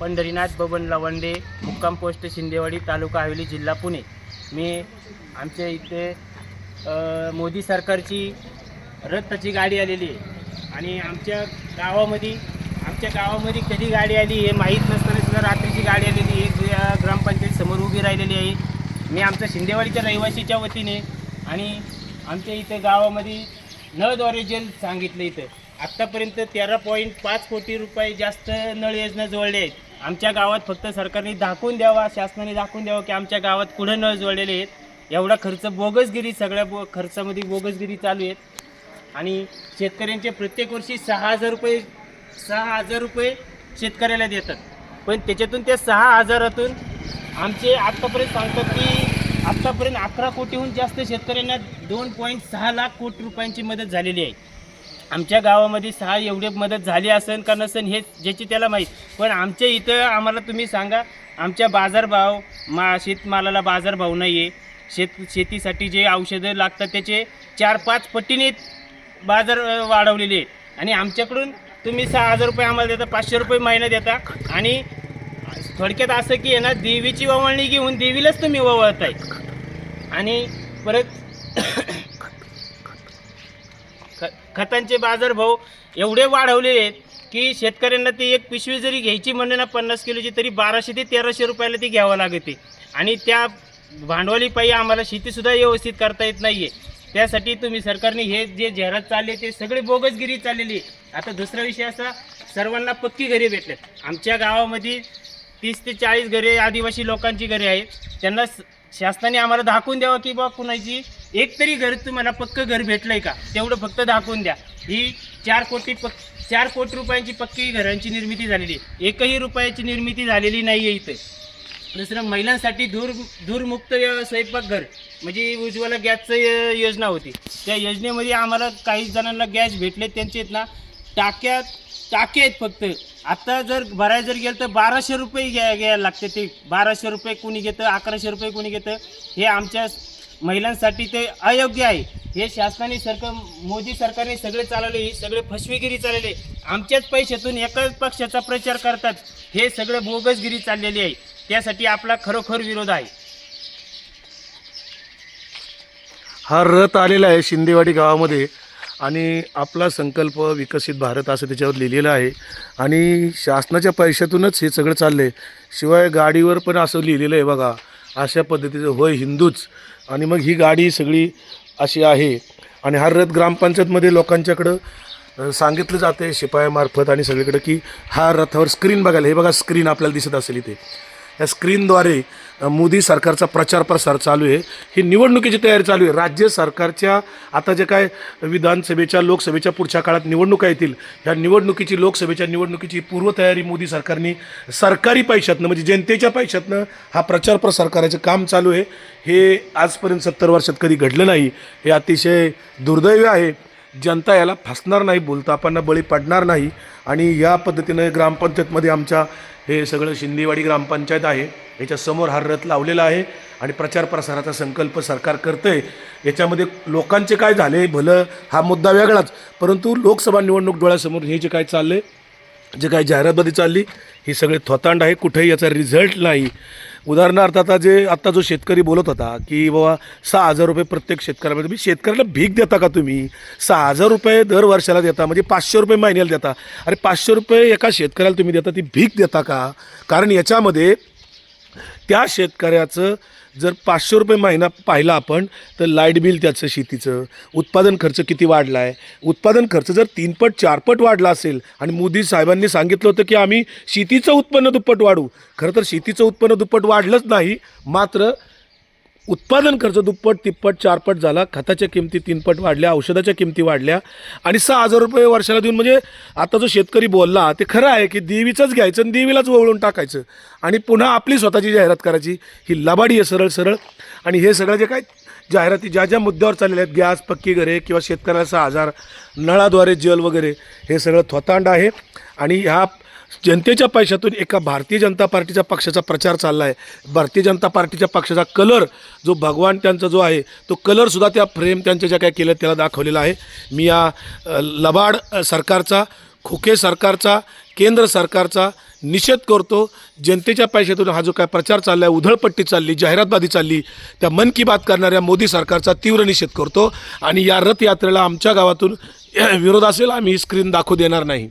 पंढरीनाथ बबन लवंडे मुक्काम पोस्ट शिंदेवाडी तालुका हवेली जिल्हा पुणे. मी आमच्या इथे मोदी सरकारची रथची गाडी आलेली आहे. आणि आमच्या गावामध्ये आमच्या गावामध्ये कधी गाडी आली हे माहीत नसताना सुद्धा रात्रीची गाडी आलेली एक ग्रामपंचायत समोर उभी राहिलेली आहे. मी आमच्या शिंदेवाडीच्या रहिवासीच्या वतीने आणि आमच्या इथं गावामध्ये नळद्वारे जेल सांगितलं इथं. आत्तापर्यंत तेरा पॉईंट पाच कोटी रुपये जास्त नळ योजना जोडले आहेत. आमच्या गावात फक्त सरकारने दाखवून द्यावा शासनाने दाखवून द्यावं की आमच्या गावात कुठं नळ जोडलेले आहेत. एवढा खर्च बोगसगिरी सगळ्या बो खर्चामध्ये बोगसगिरी चालू आहेत. आणि शेतकऱ्यांचे प्रत्येक वर्षी सहा हजार रुपये सहा हजार रुपये शेतकऱ्याला देतात. पण त्याच्यातून त्या सहा हजारातून आमचे आत्तापर्यंत सांगतात की आत्तापर्यंत अकरा कोटीहून जास्त शेतकऱ्यांना दोन पॉईंट सहा लाख कोटी रुपयांची मदत झालेली आहे. आमच्या गावामध्ये सहा एवढी मदत झाली असेल का नसेल हे ज्याची त्याला माहीत. पण आमच्या इथं आम्हाला तुम्ही सांगा आमच्या बाजारभाव मा शेतमालाला बाजारभाव नाही आहे शेत शेतीसाठी जे औषधं लागतात त्याचे चार पाच पटीने बाजार वाढवलेले आहेत. आणि आमच्याकडून तुम्ही सहा हजार रुपये आम्हाला देता पाचशे रुपये महिना देता. आणि थोडक्यात असं की आहे ना देवीची ववळणी घेऊन देवीलाच तुम्ही ववळताय. आणि परत खतांचे बाजारभाव एवढे वाढवलेले आहेत की शेतकऱ्यांना ती एक पिशवी जरी घ्यायची म्हणलं ना पन्नास किलोची तरी बाराशे ते तेराशे रुपयाला ती घ्यावं लागते. आणि त्या भांडवली पायी आम्हाला शेतीसुद्धा व्यवस्थित करता येत नाही आहे त्यासाठी तुम्ही सरकारने हे जे जाहिरात चालले ते सगळे बोगसगिरी चाललेली आहे. आता दुसरा विषय असा सर्वांना पक्की घरे भेटल्यात. आमच्या गावामध्ये तीस ते चाळीस घरे आदिवासी लोकांची घरे आहेत. त्यांना शासनाने आम्हाला दाखवून द्यावं की बा कुणाची एक तरी घर तुम्हाला पक्क घर भेटलंय का? तेवढं फक्त दाखवून द्या. ही चार कोटी पक चार कोटी रुपयांची पक्की घरांची निर्मिती झालेली आहे. एकही रुपयाची निर्मिती झालेली नाही आहे इथे. दुसरं महिलांसाठी धूर धूरमुक्त स्वयंपाकघर म्हणजे उज्ज्वला गॅसचं योजना होती. त्या योजनेमध्ये आम्हाला काही जणांना गॅस भेटले त्यांचे आहेत ना टाक्यात टाके आहेत फक्त. आता जर भरायला जर गेलं तर बाराशे रुपये घ्या घ्यायला लागते ते. बाराशे रुपये कोणी घेतं अकराशे रुपये कोणी घेतं हे आमच्या महिलांसाठी ते अयोग्य आहे. हे शासनाने सरकार मोदी सरकारने सगळे चालवले ही सगळे फसवेगिरी चालवले. आमच्याच पैशातून एकाच पक्षाचा प्रचार करतात. हे सगळं बोगसगिरी चाललेली आहे. त्यासाठी आपला खरोखर विरोध आहे. हा रथ आलेला आहे शिंदेवाडी गावामध्ये आणि आपला संकल्प विकसित भारत असं त्याच्यावर लिहिलेलं आहे. आणि शासनाच्या पैशातूनच हे सगळं चाललं आहे शिवाय गाडीवर पण असं लिहिलेलं आहे बघा. अशा पद्धतीचं होय हिंदूच. आणि मग ही गाडी सगळी अशी आहे. आणि हा रथ ग्रामपंचायतमध्ये लोकांच्याकडं सांगितलं जाते शिपायामार्फत आणि सगळीकडं की हा रथावर स्क्रीन बघायला. हे बघा स्क्रीन आपल्याला दिसत असेल इथे. या स्क्रीनद्वारे मोदी सरकारचा प्रचार प्रसार चालू आहे. ही निवडणुकीची तयारी चालू आहे. राज्य सरकारच्या आता जे काय विधानसभेच्या लोकसभेच्या पुढच्या काळात निवडणुका येतील ह्या निवडणुकीची लोकसभेच्या निवडणुकीची पूर्वतयारी मोदी सरकारने सरकारी पैशातनं म्हणजे जनतेच्या पैशातनं हा प्रचार प्रसार करायचं काम चालू आहे. हे आजपर्यंत सत्तर वर्षात कधी घडलं नाही. हे अतिशय दुर्दैव आहे. जनता याला फसणार नाही बोलतापांना बळी पडणार नाही आणि या पद्धतीनं ग्रामपंचायतमध्ये आमच्या हे सगळं शिंदेवाडी ग्रामपंचायत आहे याच्यासमोर हा रथ लावलेला आहे आणि प्रचार प्रसाराचा संकल्प सरकार करतं आहे याच्यामध्ये लोकांचे काय झाले भलं हा मुद्दा वेगळाच परंतु लोकसभा निवडणूक डोळ्यासमोर हे जे काय चाललं आहे जे काय जाहिरातमध्ये चालली ही सगळे थोतांड आहे कुठेही याचा रिझल्ट नाही. उदाहरणार्थ आता जे आत्ता जो शेतकरी बोलत होता की बाबा सहा हजार रुपये प्रत्येक शेतकऱ्यामध्ये तुम्ही शेतकऱ्याला भीक देता का तुम्ही? सहा हजार रुपये दर वर्षाला देता म्हणजे पाचशे रुपये महिन्याला देता. अरे पाचशे रुपये एका शेतकऱ्याला तुम्ही देता ती भीक देता का? कारण याच्यामध्ये त्या शेतकऱ्याचं जर पाचशे रुपये महिना पाहिला आपण तर लाइट बिल त्याचं शेतीचं उत्पादन खर्च किती वाढला आहे उत्पादन खर्च जर तीनपट चारपट वाढला असेल आणि मोदी साहेबांनी सांगितलं होतं की आम्ही शेतीचं उत्पन्न दुप्पट वाढू खरं तर शेतीचं उत्पन्न दुप्पट वाढलंच नाही मात्र उत्पादन खर्च दुप्पट तिप्पट चारपट झाला. खताच्या किमती तीनपट वाढल्या औषधाच्या किमती वाढल्या. आणि सहा हजार रुपये वर्षाला देऊन म्हणजे आता जो शेतकरी बोलला ते खरं आहे की देवीचंच घ्यायचं आणि देवीलाच वळून टाकायचं. आणि पुन्हा आपली स्वतःची जाहिरात करायची. ही लबाडी आहे सरळ सरळ. आणि हे सगळं जे काय जाहिराती ज्या ज्या मुद्द्यावर चाललेल्या आहेत गॅस पक्की घरे किंवा शेतकऱ्याला सहा हजार नळाद्वारे जल वगैरे हे सगळं थोतांड आहे. आणि ह्या जनतेच्या पैशातून एका भारतीय जनता पार्टीच्या पक्षाचा प्रचार चालला आहे भारतीय जनता पार्टीच्या पक्षाचा कलर जो भगवान त्यांचा जो आहे तो कलरसुद्धा त्या फ्रेम त्यांच्या ज्या काय केलं त्याला दाखवलेला आहे. मी या लबाड सरकारचा खोके सरकारचा केंद्र सरकारचा निषेध करतो. जनतेच्या पैशातून हा जो काय प्रचार चालला आहे उधळपट्टी चालली जाहिरातबाजी चालली त्या मन की बात करणाऱ्या मोदी सरकारचा तीव्र निषेध करतो. आणि या रथयात्रेला आमच्या गावातून विरोध असेल आम्ही ही स्क्रीन दाखवू देणार नाही.